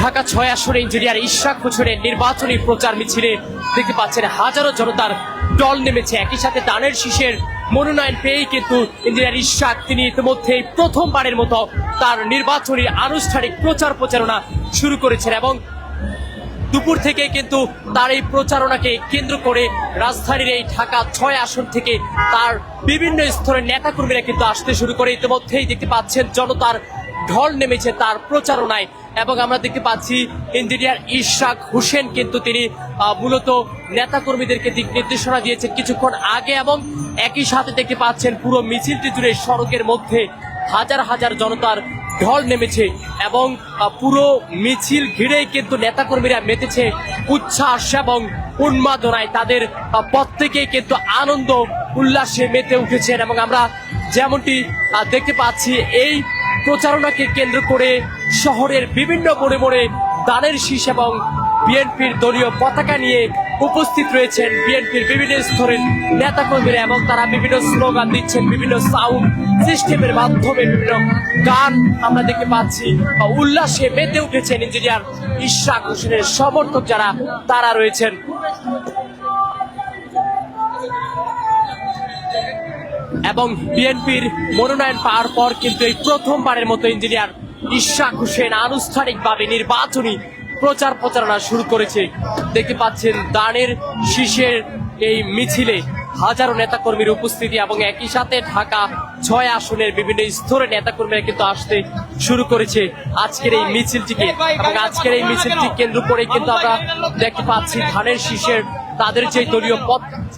ঢাকা ছয় আসনে ইঞ্জিনিয়ার ইশরাক হোসেনের নির্বাচনী প্রচার মিছিলে দেখতে পাচ্ছেন হাজারো জনতার দল নেমেছে। একই সাথে দানের শীষের মনোনয়ন পেয়েই কিন্তু ইঞ্জিনিয়ার ইশরাক তিনি ইতিমধ্যেই প্রথমবারের মতো তার নির্বাচনী আনুষ্ঠানিক প্রচার প্রচারণা শুরু করেছেন এবং দুপুর থেকে কিন্তু তার এই প্রচারণাকে কেন্দ্র করে রাজধানীর এই ঢাকা ছয় আসন থেকে তার বিভিন্ন স্তরের নেতাকর্মীরা কিন্তু আসতে শুরু করে। ইতিমধ্যেই দেখতে পাচ্ছেন জনতার ঢল নেমেছে তার প্রচারণায়। এবং আমরা দেখতে পাচ্ছি ইঞ্জিনিয়ার ইশাক হোসেন কিন্তু তিনি মূলত নেতাকর্মীদেরকে দিক নির্দেশনা দিয়েছেন কিছুক্ষণ আগে এবং একই সাথে দেখতে পাচ্ছেন পুরো মিছিলটি জুড়ে সড়কের মধ্যে হাজার হাজার জনতার ঢল নেমেছে এবং পুরো মিছিল ঘিরেই কিন্তু নেতাকর্মীরা মেতেছে উচ্ছ্বাস এবং উন্মাদনায় তাদের প্রত্যেকেই কিন্তু আনন্দ, উল্লাসে মেতে উঠেছেন এবং আমরা যেমনটি দেখতে পাচ্ছি এই প্রচারণাকে কেন্দ্র করে শহরের বিভিন্ন মোড়ে মোড়ে দানের শীষ এবং বিএনপির দলীয় পতাকা নিয়ে উপস্থিত রয়েছেন বিএনপির বিভিন্ন স্তরের নেতাকর্মীরা এবং তারা বিভিন্ন স্লোগান দিচ্ছেন, বিভিন্ন সাউন্ড সিস্টেমের মাধ্যমে বিভিন্ন গান আমরা দেখতে পাচ্ছি বা উল্লাসে মেতে উঠেছেন ইঞ্জিনিয়ার ইশরাক হোসেনের সমর্থক যারা, তারা রয়েছেন। এবং বিএনপির মনোনয়ন পাওয়ার পর কিন্তু এই প্রথমবারের মতো ইঞ্জিনিয়ার ইশাক হোসেন আনুষ্ঠানিকভাবে নির্বাচনী প্রচার প্রচারণা শুরু করেছে। দেখতে পাচ্ছেন দানের শীষের এই মিছিলে হাজারো নেতাকর্মীর উপস্থিতি এবং একই সাথে ঢাকা ছয় আসনের বিভিন্ন স্তরের নেতাকর্মীরা কিন্তু আসতে শুরু করেছে আজকের এই মিছিলটিকে। এবং আজকের এই মিছিলটি কেন্দ্র করে কিন্তু আমরা দেখতে পাচ্ছি ধানের শীষের তাদের যে দলীয়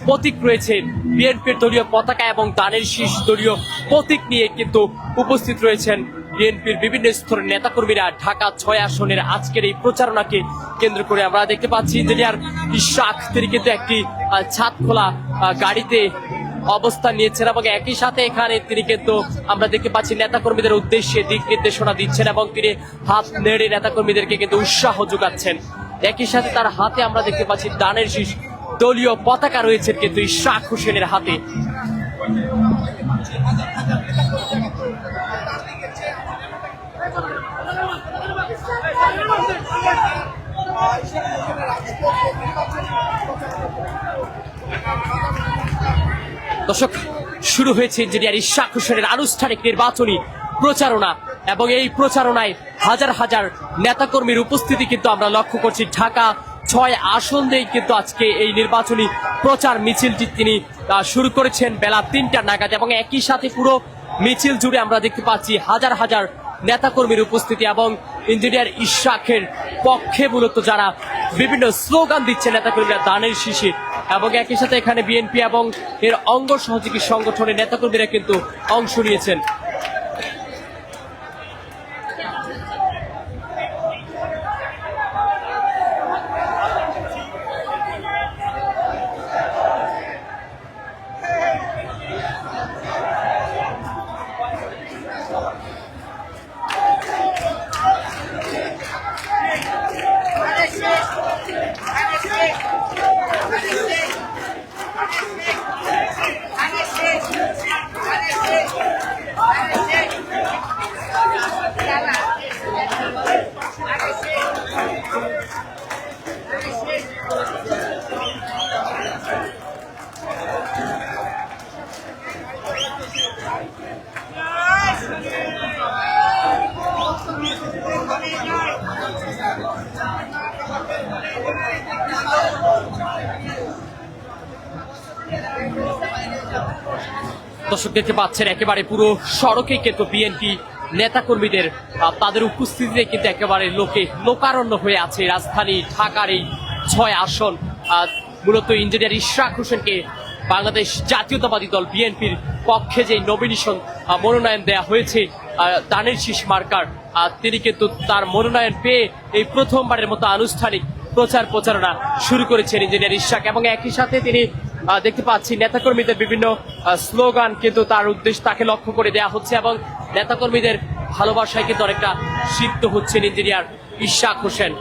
প্রতীক রয়েছে, বিএনপির দলীয় পতাকা এবং দানের শীষ দলীয় প্রতীক নিয়ে কিন্তু উপস্থিত রয়েছেন বিএনপির বিভিন্ন স্তরের নেতাকর্মীরা। ঢাকা ছয় আসনের আজকের এই প্রচারণাকে কেন্দ্র করে আমরা দেখতে পাচ্ছি ইঞ্জিনিয়ার ইশাক, তিনি কিন্তু একটি ছাদ খোলা গাড়িতে অবস্থান নিয়েছেন এবং একই সাথে এখানে তিনি কিন্তু আমরা দেখতে পাচ্ছি নেতাকর্মীদের উদ্দেশ্যে দিক নির্দেশনা দিচ্ছেন এবং তিনি হাত নেড়ে নেতাকর্মীদেরকে কিন্তু উৎসাহ যোগাচ্ছেন। একই সাথে তার হাতে আমরা দেখতে পাচ্ছি দানের শীষ দলীয় পতাকা রয়েছে কিন্তু ইশাক হোসেনের হাতে। দর্শক, শুরু হয়েছে ইঞ্জিনিয়ার ইশাক হোসেনের আনুষ্ঠানিক নির্বাচনী প্রচারণা এবং এই প্রচারণায় হাজার হাজার নেতাকর্মীর উপস্থিতি কিন্তু আমরা লক্ষ্য করছি ঢাকা ছয় আসন দিয়ে কিন্তু আজকে এই নির্বাচনী প্রচার মিছিলটি তিনি শুরু করেছেন বেলা তিনটা নাগাদ এবং একই সাথে পুরো মিছিল জুড়ে আমরা দেখতে পাচ্ছি হাজার হাজার নেতাকর্মীর উপস্থিতি এবং ইঞ্জিনিয়ার ইশাকের পক্ষে মূলত যারা বিভিন্ন স্লোগান দিচ্ছে নেতাকর্মীরা দানের শীষে এবং একই সাথে এখানে বিএনপি এবং এর অঙ্গ সহযোগী সংগঠনের নেতাকর্মীরা কিন্তু অংশ নিয়েছেন। দর্শক দেখতে পাচ্ছেন, একেবারে পুরো সড়কে কিন্তু বিএনপি নেতাকর্মীদের তাদের উপস্থিতিতে কিন্তু একেবারে লোকে লোকারণ্য হয়ে আছে। রাজধানী ঢাকার এই ছয় আসন মূলত ইঞ্জিনিয়ার ইশরাক হোসেনকে বাংলাদেশ জাতীয়তাবাদী দল বিএনপির পক্ষে যে নমিনেশন মনোনয়ন দেয়া হয়েছে দানের শীষ মার্কার তিনি কিন্তু তার মনোনয়ন পেয়ে এই প্রথমবারের মতো আনুষ্ঠানিক প্রচার প্রচারণা শুরু করেছেন ইঞ্জিনিয়ার ইশাক এবং একই সাথে তিনি দেখতে পাচ্ছি নেতাকর্মীদের বিভিন্ন স্লোগান কিন্তু তার উদ্দেশ্য তাকে লক্ষ্য করে দেয়া হচ্ছে এবং নেতাকর্মীদের ভালোবাসায় কিন্তু অনেকটা সিদ্ধ হচ্ছেন ইঞ্জিনিয়ার ইশাক হোসেন।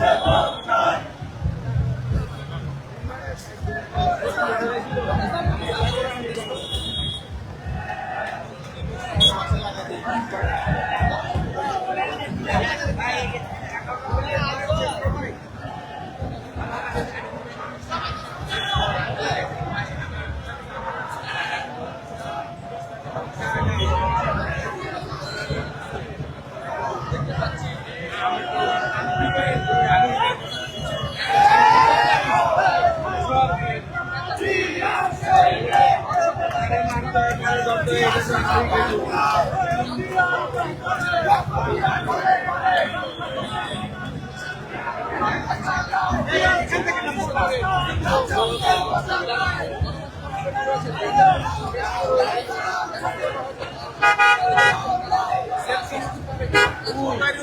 아,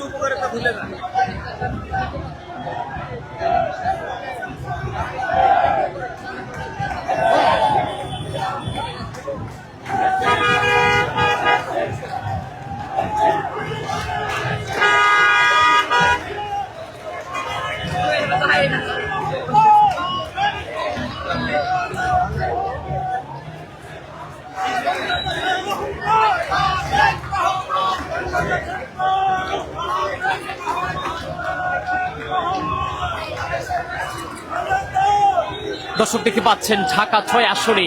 উপকারিতা ভুলে না দর্শক দেখতে পাচ্ছেন, ঢাকা ছয় আসনে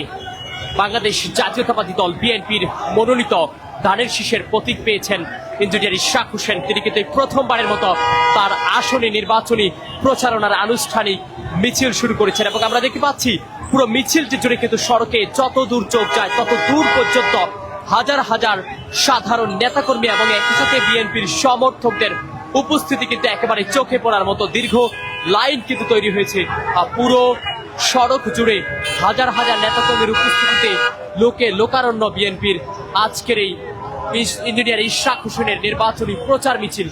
বাংলাদেশ জাতীয়তাবাদী দল বিএনপির মনোনীত ধানের শীষের প্রতীক পেয়েছেন ইঞ্জিনিয়ার ইশাক হোসেন। তিনি কিন্তু প্রথমবারের মতো তার আসনে নির্বাচনী প্রচারণার আনুষ্ঠানিক মিছিল শুরু করেছেন এবং আমরা দেখতে পাচ্ছি, পুরো মিছিলটি জুড়ে কিন্তু সড়কে যত দূর চোখ যায়, তত দূর পর্যন্ত হাজার হাজার সাধারণ নেতাকর্মী এবং একই সাথে বিএনপির সমর্থকদের উপস্থিতি কিন্তু একেবারে চোখে পড়ার মতো দীর্ঘ লাইন কিন্তু তৈরি হয়েছে। পুরো সড়ক জুড়ে হাজার হাজার নেতাকর্মীর উপস্থিতিতে লোকে লোকারণ্য বিএনপির আজকের এই ইঞ্জিনিয়ার ইশাক হোসেনের নির্বাচনী প্রচার মিছিল।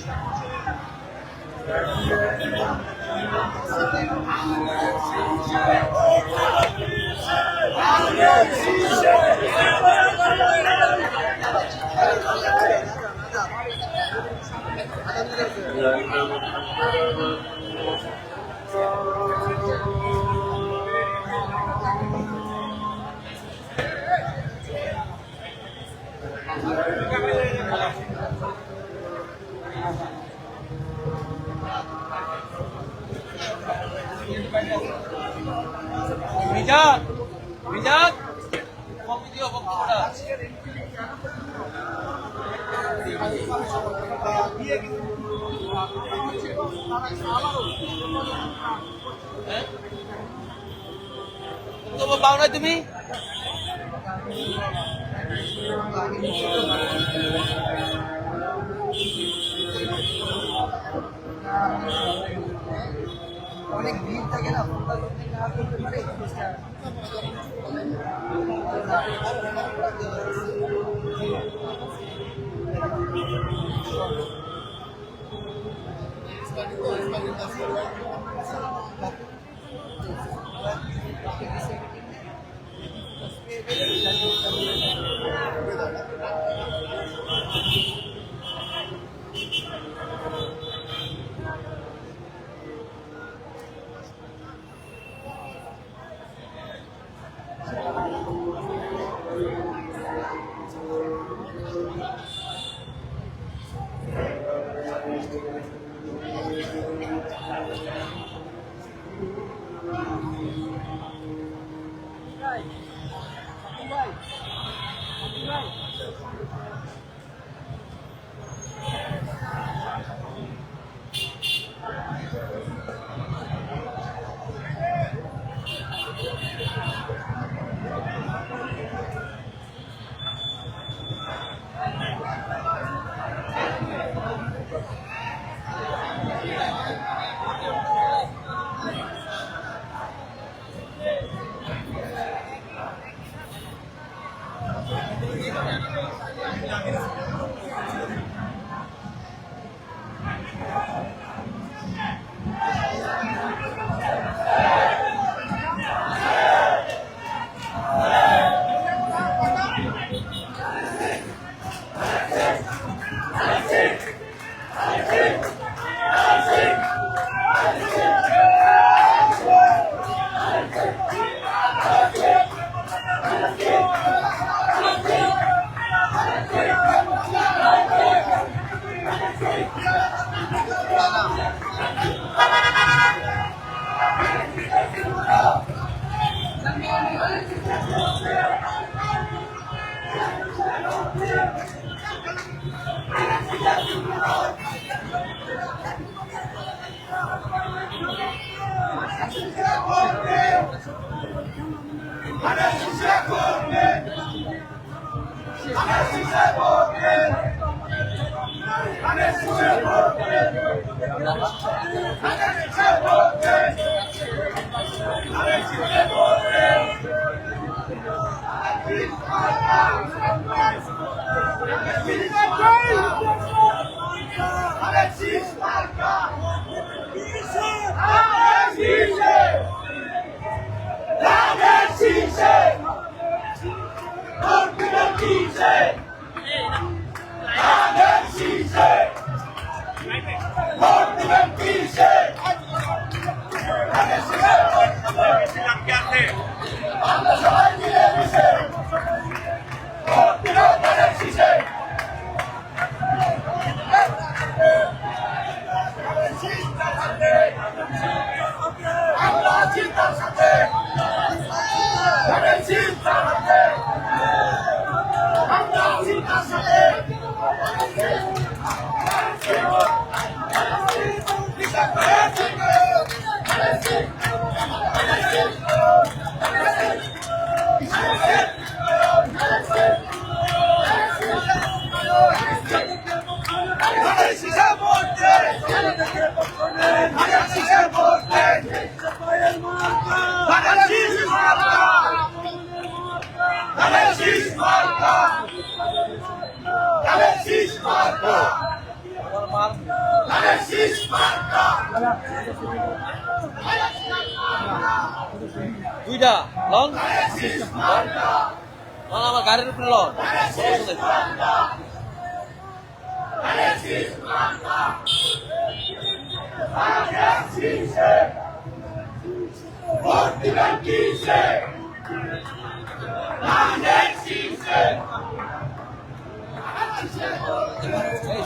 Bijak. Bijak. Kopi apa kopi udah. तुम पाओ itu mi Thank you. অনেক ভিড় থাকে না দুইটা লন লন আমার গাড়ির উপরে লন এই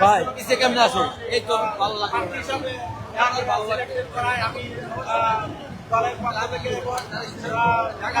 ভাই কিসে কেমনে আসো? এই তো ভালো লাগে। ভালো লাগে আমি দলের থেকে ঢাকা